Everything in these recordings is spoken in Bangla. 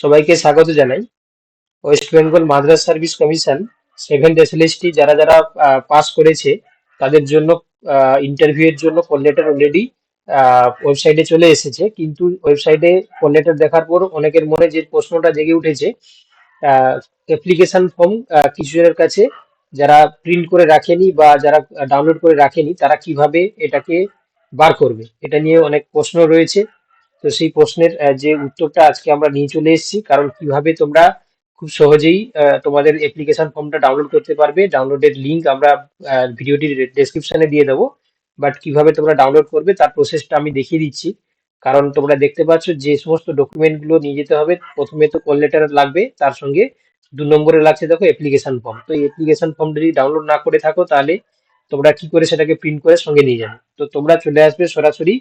সবাইকে স্বাগত জানাই। West Bengal Madras service commission seven SLST যারা যারা পাস করেছে, তাদের জন্য ইন্টারভিউ এর জন্য কল লেটার অলরেডি ওয়েবসাইটে চলে এসেছে। কিন্তু ওয়েবসাইটে কল লেটার দেখার পর অনেকের মনে যে প্রশ্নটা জেগে উঠেছে অ্যাপ্লিকেশন ফর্ম কিছু জনের কাছে যারা প্রিন্ট করে রাখেনি বা যারা ডাউনলোড করে রাখেনি, তারা কীভাবে এটাকে বার করবে? এটা নিয়ে অনেক প্রশ্ন রয়েছে। তো সেই প্রশ্নের যে উত্তরটা আজকে আমরা নিয়ে চলে এসেছি, কারণ কীভাবে তোমরা খুব সহজেই তোমাদের অ্যাপ্লিকেশন ফর্মটা ডাউনলোড করতে পারবে ডাউনলোডের লিঙ্ক আমরা ভিডিওটির ডেসক্রিপশনে দিয়ে দেবো বাট কীভাবে তোমরা ডাউনলোড করবে তার প্রসেসটা আমি দেখিয়ে দিচ্ছি, কারণ তোমরা দেখতে পাচ্ছ যে সমস্ত ডকুমেন্টগুলো নিয়ে যেতে হবে, প্রথমে তো কল লেটার লাগবে, তার সঙ্গে দু নম্বরে লাগছে দেখো অ্যাপ্লিকেশন ফর্ম তো এই অ্যাপ্লিকেশন ফর্ম যদি ডাউনলোড না করে থাকো তাহলে তোমরা কি করে সেটাকে প্রিন্ট করে সঙ্গে নিয়ে যাবে, তো তোমরা চলে আসবে সরাসরি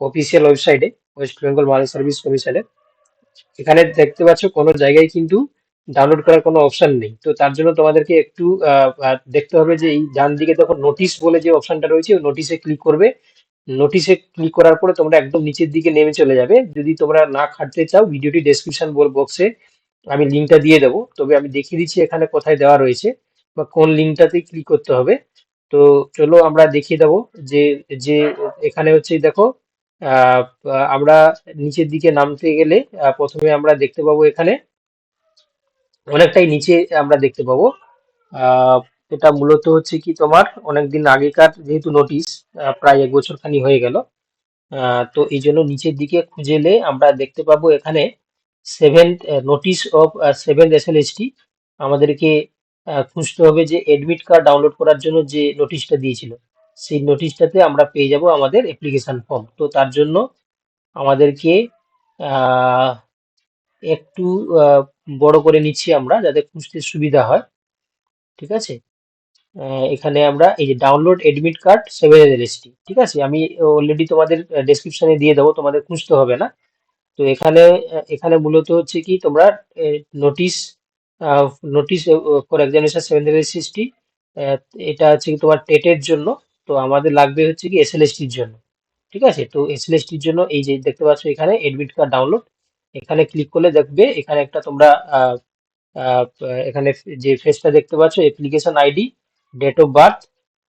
অফিসিয়াল ওয়েবসাইটে ওয়েস্ট বেঙ্গল মাল সার্ভিস কমিশনের এখানে দেখতে পাচ্ছ কোনো জায়গায় কিন্তু ডাউনলোড করার কোনো অপশন নেই। তো তার জন্য তোমাদেরকে একটু দেখতে হবে যে এই ডান দিকে দেখো নোটিশ বলে যে অপশনটা রয়েছে, ওই নোটিশে ক্লিক করবে। নোটিশে ক্লিক করার পরে তোমরা একদম নিচের দিকে নেমে চলে যাবে। যদি তোমরা না খাটতে চাও, ভিডিওটি ডেসক্রিপশন বক্সে আমি লিঙ্কটা দিয়ে দেবো। তবে আমি দেখিয়ে দিচ্ছি এখানে কোথায় দেওয়া রয়েছে বা কোন লিঙ্কটাতে ক্লিক করতে হবে। তো চলো আমরা দেখিয়ে দেবো যে যে এখানে হচ্ছে দেখো আমরা নিচের দিকে নামতে গেলে প্রথমে আমরা দেখতে পাবো এখানে। অনেকটাই নিচে আমরা দেখতে পাবো। এটা মূলত হচ্ছে কি তোমার, অনেকদিন আগেকার যেহেতু নোটিশ প্রায় এক বছর খানি হয়ে গেল। তো এই জন্য নিচের দিকে খুঁজেলে আমরা দেখতে পাবো এখানে seven notice of seventh SLST আমাদেরকে খুঁজতে হবে যে এডমিট কার্ড ডাউনলোড করার জন্য যে নোটিশটা দিয়েছিল। সেই নোটিশটাতে আমরা পেয়ে যাব আমাদের অ্যাপ্লিকেশান ফর্ম তো তার জন্য আমাদেরকে একটু বড় করে নিচ্ছি আমরা যাতে খুঁজতে সুবিধা হয়। ঠিক আছে? এখানে আমরা এই যে download admit card seven LST ঠিক আছে? আমি অলরেডি তোমাদের ডেসক্রিপশনে দিয়ে দেবো, তোমাদের খুঁজতে হবে না। তো এখানে এখানে মূলত হচ্ছে কি, তোমরা notice notice for examination seven LST এটা হচ্ছে কি তোমার টেটের জন্য। তো আমাদের লাগবে হচ্ছে কি এসএলএসটির জন্য, ঠিক আছে? তো এসএলএসটির জন্য এই যে দেখতে পাচ্ছ এখানে এডমিট কার্ড ডাউনলোড এখানে ক্লিক করলে দেখবে এখানে একটা তোমরা এখানে যে ফেসটা দেখতে পাচ্ছ application ID date of birth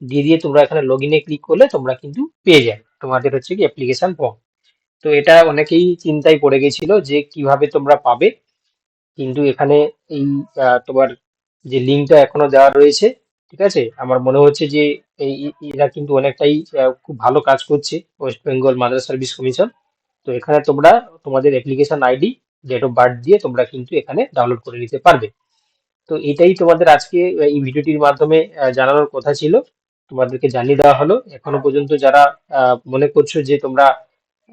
দিয়ে দিয়ে তোমরা এখানে লগ ইনে ক্লিক করলে তোমরা কিন্তু পেয়ে যাবে তোমাদের হচ্ছে কি অ্যাপ্লিকেশন ফর্ম তো এটা অনেকেই চিন্তায় পড়ে গেছিল যে কীভাবে তোমরা পাবে, কিন্তু এখানে এই তোমার যে লিঙ্কটা এখনও দেওয়া রয়েছে ঠিক আছে? আমার মনে হচ্ছে যে এই এরা কিন্তু অনেকটাই খুব ভালো কাজ করছে West Bengal Madras service commission তো এখানে তোমরা তোমাদের application ID date of birth দিয়ে তোমরা কিন্তু এখানে ডাউনলোড করে নিতে পারবে। তো এটাই তোমাদের আজকে এই ভিডিওটির মাধ্যমে আহ, জানানোর কথা ছিল। তোমাদেরকে জানিয়ে দেওয়া হলো। এখনও পর্যন্ত যারা আহ, মনে করছ যে তোমরা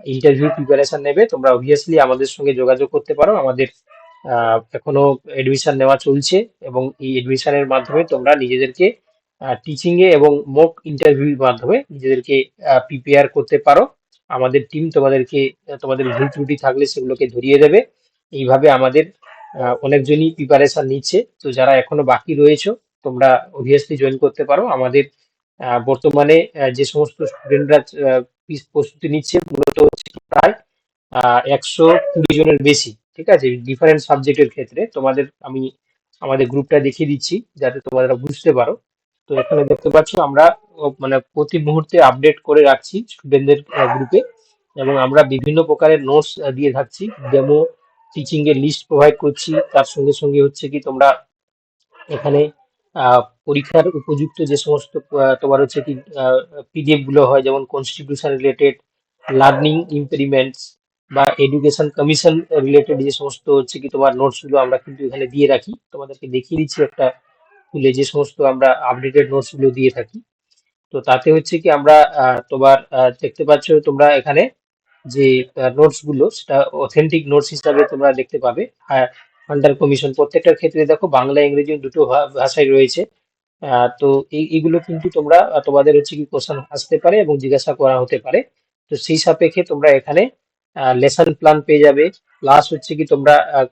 ইন্টারভিউ প্রিপারেশন নেবে তোমরা অবভিয়াসলি আমাদের সঙ্গে যোগাযোগ করতে পারো। আমাদের এখনও এডমিশন নেওয়া চলছে এবং এই এডমিশনের মাধ্যমে তোমরা নিজেদেরকে টিচিং এ এবং মক ইন্টারভিউর মাধ্যমে নিজেদেরকে প্রিপেয়ার করতে পারো। আমাদের টিম তোমাদেরকে তোমাদের ভুল ত্রুটি থাকলে সেগুলোকে ধরিয়ে দেবে। এইভাবে আমাদের অনেকজনই প্রিপারেশন নিচ্ছে। তো যারা এখনও বাকি রয়েছে, তোমরা অবভিয়াসলি জয়েন করতে পারো। আমাদের বর্তমানে যে সমস্ত স্টুডেন্টরা প্রস্তুতি নিচ্ছে, মূলত হচ্ছে প্রায় একশো কুড়ি জনের বেশি। ঠিক আছে? ডিফারেন্ট সাবজেক্টের ক্ষেত্রে তোমাদের আমি আমাদের গ্রুপটা দেখিয়ে দিচ্ছি যাতে তোমরা বুঝতে পারো। তো এখানে দেখতে পাচ্ছ আমরা মানে প্রতি মুহূর্তে আপডেট করে রাখছি স্টুডেন্টদের গ্রুপে এবং আমরা বিভিন্ন প্রকারের নোটস দিয়ে থাকছি। ডেমো টিচিং এর লিস্ট প্রোভাইড করছি। তার সঙ্গে সঙ্গে হচ্ছে কি তোমরা এখানে পরীক্ষার উপযুক্ত যে সমস্ত তোমার হচ্ছে কি পিডিএফগুলো হয়, যেমন কনস্টিটিউশন রিলেটেড লার্নিং ইম্পেরিমেন্টস বা এডুকেশন কমিশন রিলেটেড যে সমস্ত হচ্ছে কি তোমার নোটসগুলো আমরা কিন্তু এখানে দিয়ে রাখি। তোমাদেরকে দেখিয়ে দিচ্ছি একটা খুলে যে সমস্ত আমরা আপডেটেড নোটসগুলো দিয়ে থাকি। তো তাতে হচ্ছে কি আমরা তোমার দেখতে পাচ্ছ তোমরা এখানে যে নোটসগুলো, সেটা অথেন্টিক নোটস হিসাবে তোমরা দেখতে পাবে। আন্ডার কমিশন প্রত্যেকটার ক্ষেত্রে দেখো বাংলা, ইংরেজি দুটো ভাষায় রয়েছে। তো এই এগুলো কিন্তু তোমরা তোমাদের হচ্ছে কি কোশ্চেন আসতে পারে এবং জিজ্ঞাসা করা হতে পারে। তো সেই সাপেক্ষে তোমরা এখানে লেসন প্ল্যান পেয়ে যাবে। প্লাস হচ্ছে কি তোমরা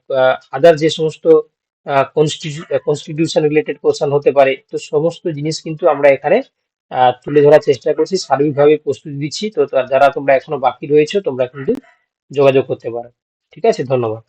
আদার যে সমস্ত কনস্টিটিউশন রিলেটেড কোশ্চেন হতে পারে, তো সমস্ত জিনিস কিন্তু আমরা এখানে তুলে ধরার চেষ্টা করছি সার্বিকভাবে প্রস্তুতি দিচ্ছি। তা- যারা তোমরা এখনও বাকি রয়েছে, তোমরা কিন্তু যোগাযোগ করতে পারো। ঠিক আছে? ধন্যবাদ।